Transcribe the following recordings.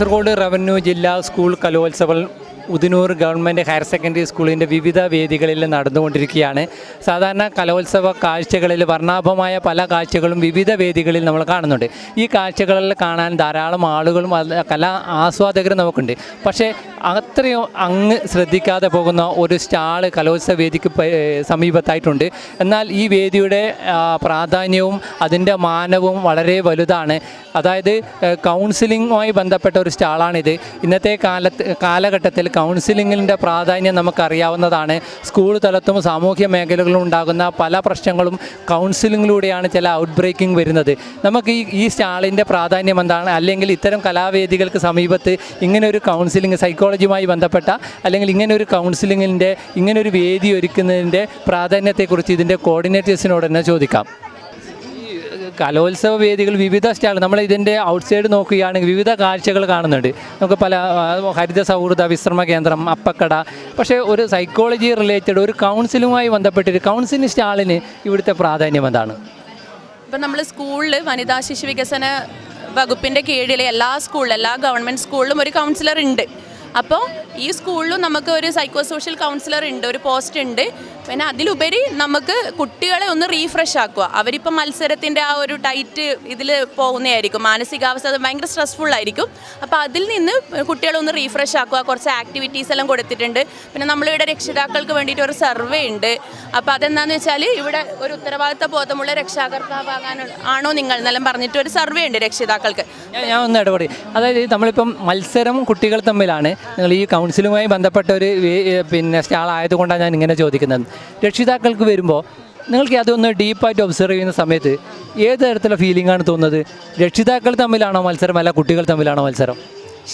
Kasaragod revenue ജില്ലാ school കലോത്സവം Udinur government higher secondary സ്കൂളിന്റെ വിവിധ വേദികളിൽ നടന്നുകൊണ്ടിരിക്കുകയാണ്. സാധാരണ കലോത്സവ കാഴ്ചകളിൽ വർണാഭമായ പല കാഴ്ചകളും വിവിധ വേദികളിൽ നമ്മൾ കാണുന്നുണ്ട്. ഈ കാഴ്ചകളിൽ കാണാൻ ധാരാളം ആളുകളും കലാ ആസ്വാദകരും നമുക്കുണ്ട്. പക്ഷേ അത്രയും അങ്ങ് ശ്രദ്ധിക്കാതെ പോകുന്ന ഒരു സ്റ്റാൾ കലോത്സവ വേദിക്ക് സമീപത്തായിട്ടുണ്ട്. എന്നാൽ ഈ വേദിയുടെ പ്രാധാന്യവും അതിന്റെ മാനവും വളരെ വലുതാണ്. അതായത് കൗൺസിലിങ്ങുമായി ബന്ധപ്പെട്ട ഒരു സ്റ്റാളാണിത്. ഇന്നത്തെ കാലത്ത് കാലഘട്ടത്തിൽ കൗൺസിലിങ്ങിന്റെ പ്രാധാന്യം നമുക്കറിയാവുന്നതാണ്. സ്കൂൾ തലത്തും സാമൂഹ്യ മേഖലകളും ഉണ്ടാകുന്ന പല പ്രശ്നങ്ങളും കൗൺസിലിങ്ങിലൂടെയാണ് ചില ഔട്ട് ബ്രേക്കിംഗ് വരുന്നത്. നമുക്ക് ഈ ഈ സ്റ്റാളിന്റെ പ്രാധാന്യം എന്താണ്? അല്ലെങ്കിൽ ഇത്തരം കലാവേദികൾക്ക് സമീപത്ത് ഇങ്ങനെ ഒരു കൗൺസിലിംഗ് സൈക്കോളജിയുമായി ബന്ധപ്പെട്ട അല്ലെങ്കിൽ ഇങ്ങനെ ഒരു കൗൺസിലിങ്ങിന്റെ ഇങ്ങനെ ഒരു വേദി ഒരുക്കുന്നതിന്റെ പ്രാധാന്യത്തെക്കുറിച്ച് ഇതിന്റെ കോർഡിനേറ്റേഴ്സിനോട് തന്നെ ചോദിക്കാം. കലോത്സവ വേദികൾ വിവിധ സ്റ്റാൾ നമ്മൾ ഇതിന്റെ ഔട്ട്സൈഡ് നോക്കുകയാണെങ്കിൽ വിവിധ കാഴ്ചകൾ കാണുന്നുണ്ട്. നമുക്ക് പല ഹരിത സൗഹൃദ വിശ്രമ കേന്ദ്രം അപ്പക്കട. പക്ഷേ ഒരു സൈക്കോളജി റിലേറ്റഡ് ഒരു കൗൺസിലുമായി ബന്ധപ്പെട്ടൊരു കൗൺസിലിംഗ് സ്റ്റാളിന് ഇവിടുത്തെ പ്രാധാന്യം എന്താണ്? ഇപ്പം നമ്മൾ സ്കൂളിൽ വനിതാ ശിശു വികസന വകുപ്പിന്റെ കീഴിലെ എല്ലാ സ്കൂളിലും എല്ലാ ഗവൺമെന്റ് സ്കൂളിലും ഒരു കൗൺസിലർ ഉണ്ട്. അപ്പോൾ ഈ സ്കൂളിലും നമുക്ക് ഒരു സൈക്കോ സോഷ്യൽ കൗൺസിലർ ഉണ്ട് ഒരു പോസ്റ്റ് ഉണ്ട്. പിന്നെ അതിലുപരി നമുക്ക് കുട്ടികളെ ഒന്ന് റീഫ്രഷ് ആക്കുക. അവരിപ്പം മത്സരത്തിന്റെ ആ ഒരു ടൈറ്റ് ഇതിൽ പോകുന്നതായിരിക്കും. മാനസികാവസ്ഥ അത് ഭയങ്കര സ്ട്രെസ്ഫുൾ ആയിരിക്കും. അപ്പോൾ അതിൽ നിന്ന് കുട്ടികളെ ഒന്ന് റീഫ്രഷ് ആക്കുക. കുറച്ച് ആക്ടിവിറ്റീസ് എല്ലാം കൊടുത്തിട്ടുണ്ട്. പിന്നെ നമ്മളിവിടെ രക്ഷിതാക്കൾക്ക് വേണ്ടിയിട്ട് ഒരു സർവേ ഉണ്ട്. അപ്പോൾ അതെന്താണെന്ന് വെച്ചാൽ ഇവിടെ ഒരു ഉത്തരവാദിത്ത ബോധമുള്ള രക്ഷാകർത്താവാകാനുള്ള ആണോ നിങ്ങൾ എന്നെല്ലാം പറഞ്ഞിട്ട് ഒരു സർവേ ഉണ്ട് രക്ഷിതാക്കൾക്ക്. ഞാൻ ഒന്ന് ഇടപെടി. അതായത് നമ്മളിപ്പം മത്സരം കുട്ടികൾ തമ്മിലാണ്. നിങ്ങൾ ഈ കൗൺസിലുമായി ബന്ധപ്പെട്ട ഒരു പിന്നെ സ്റ്റാൾ ആയതുകൊണ്ടാണ് ഞാൻ ഇങ്ങനെ ചോദിക്കുന്നത്. രക്ഷിതാക്കൾക്ക് വരുമ്പോൾ നിങ്ങൾക്ക് അതൊന്ന് ഡീപ്പായിട്ട് ഒബ്സർവ് ചെയ്യുന്ന സമയത്ത് ഏത് തരത്തിലുള്ള ഫീലിംഗ് ആണ് തോന്നുന്നത്? രക്ഷിതാക്കൾ തമ്മിലാണോ മത്സരം? അല്ല കുട്ടികൾ തമ്മിലാണോ മത്സരം?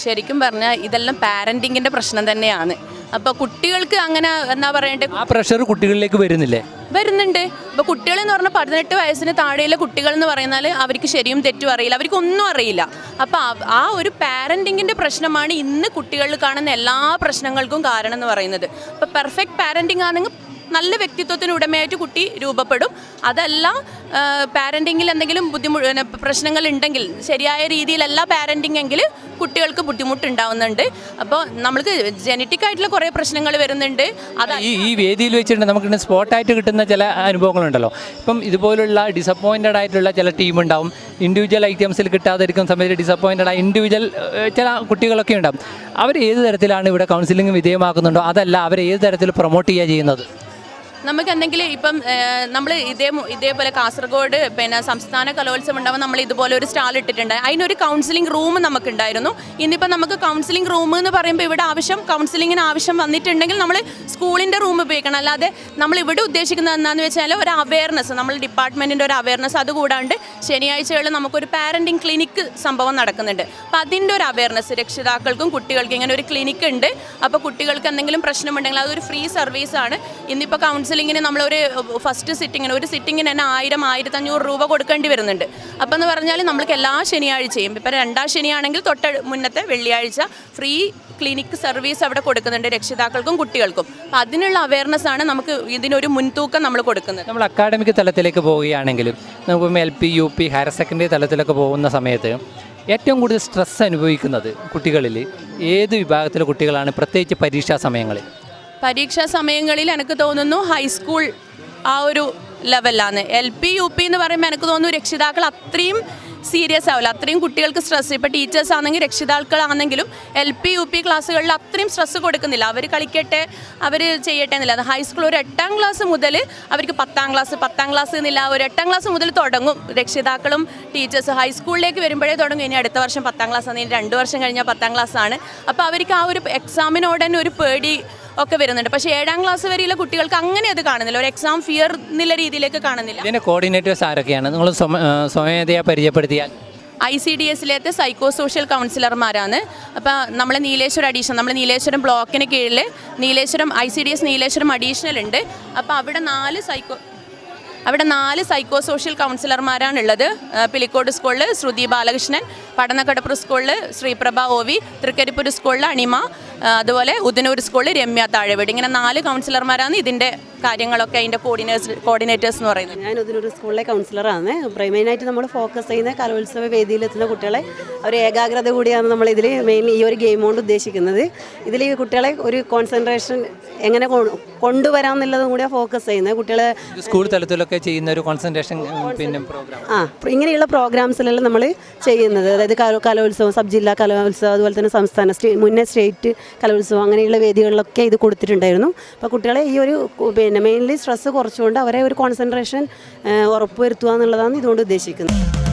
ശരിക്കും പറഞ്ഞാൽ ഇതെല്ലാം പാരന്റിങ്ങിന്റെ പ്രശ്നം തന്നെയാണ്. അപ്പോൾ കുട്ടികൾക്ക് അങ്ങനെ എന്താ പറയണ്ടേ? ആ പ്രഷർ കുട്ടികളിലേക്ക് വരുന്നില്ലേ? വരുന്നുണ്ട്. ഇപ്പോൾ കുട്ടികൾ എന്ന് പറഞ്ഞാൽ പതിനെട്ട് വയസ്സിന് താഴെയുള്ള കുട്ടികൾ എന്ന് പറയുന്നാൽ അവർക്ക് ശരിയും തെറ്റും അറിയില്ല. അവർക്ക് ഒന്നും അറിയില്ല. അപ്പോൾ ആ- ഒരു പാരന്റിങ്ങിന്റെ പ്രശ്നമാണ് ഇന്ന് കുട്ടികളിൽ കാണുന്ന എല്ലാ പ്രശ്നങ്ങൾക്കും കാരണം എന്ന് പറയുന്നത്. അപ്പോൾ പെർഫെക്റ്റ് പാരന്റിങ് ആണെങ്കിൽ നല്ല വ്യക്തിത്വത്തിന് ഉടമയായിട്ട് കുട്ടി രൂപപ്പെടും. അതല്ല പാരന്റിങ്ങിൽ എന്തെങ്കിലും ബുദ്ധിമുട്ട് പ്രശ്നങ്ങൾ ഉണ്ടെങ്കിൽ ശരിയായ രീതിയിലല്ല പാരന്റിങ് എങ്കിൽ കുട്ടികൾക്ക് ബുദ്ധിമുട്ടുണ്ടാവുന്നുണ്ട്. അപ്പോൾ നമ്മൾക്ക് ജനറ്റിക് ആയിട്ടുള്ള കുറേ പ്രശ്നങ്ങൾ വരുന്നുണ്ട്. അത് ഈ ഈ വേദിയിൽ വെച്ചിട്ട് നമുക്ക് സ്പോട്ടായിട്ട് കിട്ടുന്ന ചില അനുഭവങ്ങളുണ്ടല്ലോ. ഇപ്പം ഇതുപോലുള്ള ഡിസപ്പോയിന്റഡ് ആയിട്ടുള്ള ചില ടീം ഉണ്ടാവും. ഇൻഡിവിജ്വൽ ഐറ്റംസിൽ കിട്ടാതിരിക്കുന്ന സമയത്ത് ഡിസപ്പോയിന്റഡ് ആയ ഇൻഡിവിജ്വൽ ചില കുട്ടികളൊക്കെ ഉണ്ടാവും. അവർ ഏത് തരത്തിലാണ് ഇവിടെ കൗൺസിലിംഗ് വിധേയമാക്കുന്നുണ്ടോ? അതല്ല അവർ ഏത് തരത്തിൽ പ്രൊമോട്ട് ചെയ്യുക ചെയ്യുന്നത്? നമുക്ക് എന്തെങ്കിലും ഇപ്പം നമ്മൾ ഇതേ ഇതേപോലെ കാസർഗോഡ് പിന്നെ സംസ്ഥാന കലോത്സവം ഉണ്ടാവും നമ്മൾ ഇതുപോലെ ഒരു സ്റ്റാൾ ഇട്ടിട്ടുണ്ട്. അതിനൊരു കൗൺസിലിംഗ് റൂം നമുക്കുണ്ടായിരുന്നു. ഇന്നിപ്പോൾ നമുക്ക് കൗൺസിലിംഗ് റൂം എന്ന് പറയുമ്പോൾ ഇവിടെ ആവശ്യം കൗൺസിലിങ്ങിന് ആവശ്യം വന്നിട്ടുണ്ടെങ്കിൽ നമ്മൾ സ്കൂളിന്റെ റൂം ഉപയോഗിക്കണം. അല്ലാതെ നമ്മൾ ഇവിടെ ഉദ്ദേശിക്കുന്നത് എന്താണെന്ന് വെച്ചാൽ ഒരു അവയർനെസ് നമ്മൾ ഡിപ്പാർട്ട്മെന്റിന്റെ ഒരു അവയർനെസ് അതുകൂടാണ്ട് ശനിയാഴ്ചകളിൽ നമുക്കൊരു പാരന്റിങ് ക്ലിനിക്ക് സംഭവം നടക്കുന്നുണ്ട്. അപ്പോൾ അതിന്റെ ഒരു അവയർനെസ് രക്ഷിതാക്കൾക്കും കുട്ടികൾക്കും ഇങ്ങനെ ഒരു ക്ലിനിക്ക് ഉണ്ട്. അപ്പോൾ കുട്ടികൾക്ക് എന്തെങ്കിലും പ്രശ്നമുണ്ടെങ്കിൽ അതൊരു ഫ്രീ സർവീസാണ് ഇന്നിപ്പോൾ കൗൺസിലിങ്ങിന് നമ്മളൊരു ഫസ്റ്റ് സിറ്റിങ്ങിന് ഒരു സിറ്റിങ്ങിന് തന്നെ ആയിരം ആയിരത്തഞ്ഞൂറ് രൂപ കൊടുക്കേണ്ടി വരുന്നുണ്ട്. അപ്പോൾ എന്ന് പറഞ്ഞാൽ നമ്മൾക്ക് എല്ലാ ശനിയാഴ്ചയും ഇപ്പം രണ്ടാം ശനിയാണെങ്കിൽ തൊട്ട് മുന്നത്തെ വെള്ളിയാഴ്ച ഫ്രീ ക്ലിനിക് സർവീസ് അവിടെ കൊടുക്കുന്നുണ്ട് രക്ഷിതാക്കൾക്കും കുട്ടികൾക്കും. അപ്പോൾ അതിനുള്ള അവയർനെസ് ആണ് നമുക്ക് ഇതിനൊരു മുൻതൂക്കം നമ്മൾ കൊടുക്കുന്നത്. നമ്മൾ അക്കാഡമിക് തലത്തിലേക്ക് പോവുകയാണെങ്കിലും നമുക്ക് L P U P higher secondary തലത്തിലൊക്കെ പോകുന്ന സമയത്ത് ഏറ്റവും കൂടുതൽ സ്ട്രെസ് അനുഭവിക്കുന്നത് കുട്ടികളിൽ ഏത് വിഭാഗത്തിലെ കുട്ടികളാണ് പ്രത്യേകിച്ച് പരീക്ഷാ സമയങ്ങളിൽ? പരീക്ഷാ സമയങ്ങളിൽ എനിക്ക് തോന്നുന്നു ഹൈസ്കൂൾ ആ ഒരു ലെവലാണ് എൽ പി യു പി എന്ന് പറയുമ്പോൾ എനിക്ക് തോന്നുന്നു രക്ഷിതാക്കൾ അത്രയും സീരിയസ് ആവില്ല. അത്രയും കുട്ടികൾക്ക് സ്ട്രെസ് ഇപ്പോൾ ടീച്ചേഴ്സ് ആണെങ്കിൽ രക്ഷിതാക്കളാണെങ്കിലും എൽ പി യു പി ക്ലാസ്സുകളിൽ അത്രയും സ്ട്രെസ് കൊടുക്കുന്നില്ല. അവർ കളിക്കട്ടെ അവർ ചെയ്യട്ടെ എന്നില്ല. അത് ഹൈസ്കൂൾ ഒരു എട്ടാം ക്ലാസ് മുതൽ അവർക്ക് പത്താം ക്ലാസ് പത്താം ക്ലാസ് എന്നില്ല. ഒരു എട്ടാം ക്ലാസ് മുതൽ തുടങ്ങും. രക്ഷിതാക്കളും ടീച്ചേഴ്സ് ഹൈസ്കൂളിലേക്ക് വരുമ്പോഴേ തുടങ്ങും. ഇനി അടുത്ത വർഷം പത്താം ക്ലാസ് ആണ്. ഇനി രണ്ട് വർഷം കഴിഞ്ഞാൽ പത്താം ക്ലാസ് ആണ്. അപ്പോൾ അവർക്ക് ആ ഒരു എക്സാമിനോട് തന്നെ ഒരു പേടി ഒക്കെ വരുന്നുണ്ട്. പക്ഷേ ഏഴാം ക്ലാസ് വരെയുള്ള കുട്ടികൾക്ക് അങ്ങനെ അത് കാണുന്നില്ല. ഒരു എക്സാം ഫിയർ എന്നുള്ള രീതിയിലേക്ക് കാണുന്നില്ല. ഇതിന്റെ കോർഡിനേറ്റേഴ്സ് ആരൊക്കെയാണ്? നിങ്ങൾ സ്വമേധയാ പരിചയപ്പെടുത്തിയാൽ. ഐ സി ഡി എസിലത്തെ സൈക്കോ സോഷ്യൽ കൗൺസിലർമാരാണ് അപ്പോൾ നമ്മൾ നീലേശ്വരം അഡീഷണൽ നമ്മൾ നീലേശ്വരം ബ്ലോക്കിന് കീഴിൽ Nileshwaram I C D S Nileshwaram additional ഉണ്ട്. അപ്പോൾ അവിടെ നാല് സൈക്കോ അവിടെ നാല് സൈക്കോ സോഷ്യൽ കൗൺസിലർമാരാണ് ഉള്ളത് പിലിക്കോട് സ്കൂളിൽ ശ്രുതി ബാലകൃഷ്ണൻ പഠനക്കടപ്പുറ സ്കൂളിൽ ശ്രീപ്രഭ ഒ വി തൃക്കരിപ്പൂർ സ്കൂളിൽ അണിമ അതുപോലെ ഉദനൂർ സ്കൂളിൽ രമ്യ താഴെവീട്. ഇങ്ങനെ നാല് കൗൺസിലർമാരാണ് ഇതിന്റെ കാര്യങ്ങളൊക്കെ അതിന്റെ കോർഡിനേഴ്സ് കോർഡിനേറ്റേഴ്സ് എന്ന് പറയുന്നത്. ഞാൻ ഇതിനൊരു സ്കൂളിലെ കൗൺസിലറാണ് മെയിനായിട്ട് നമ്മൾ ഫോക്കസ് ചെയ്യുന്ന കലോത്സവ വേദിയിലെത്തുന്ന കുട്ടികളെ ഒരു ഏകാഗ്രത കൂടിയാണ് നമ്മൾ ഇതിൽ മെയിൻ ഈ ഒരു ഗെയിം കൊണ്ട് ഉദ്ദേശിക്കുന്നത്. ഇതിൽ ഈ കുട്ടികളെ ഒരു കോൺസെൻട്രേഷൻ എങ്ങനെ കൊണ്ടുവരാം എന്നുള്ളതും കൂടിയാണ് ഫോക്കസ് ചെയ്യുന്നത്. കുട്ടികളെ സ്കൂൾ തലത്തിലൊക്കെ ചെയ്യുന്ന ഒരു കോൺസെൻട്രേഷൻ പിന്നെ പ്രോഗ്രാം ആ ഇങ്ങനെയുള്ള പ്രോഗ്രാംസിലെല്ലാം നമ്മൾ ചെയ്യുന്നത്. അതായത് കലോ- കലോത്സവം സബ് ജില്ലാ കലോത്സവം അതുപോലെ തന്നെ സംസ്ഥാന സ്റ്റേ മുന്നേ സ്റ്റേറ്റ് കലോത്സവം അങ്ങനെയുള്ള വേദികളിലൊക്കെ ഇത് കൊടുത്തിട്ടുണ്ടായിരുന്നു. അപ്പോൾ കുട്ടികളെ ഈ ഒരു കു- പിന്നെ മെയിൻലി സ്ട്രെസ്സ് കുറച്ചുകൊണ്ട് അവരെ ഒരു കോൺസെൻട്രേഷൻ ഉറപ്പുവരുത്തുക എന്നുള്ളതാണ് ഇതുകൊണ്ട് ഉദ്ദേശിക്കുന്നത്.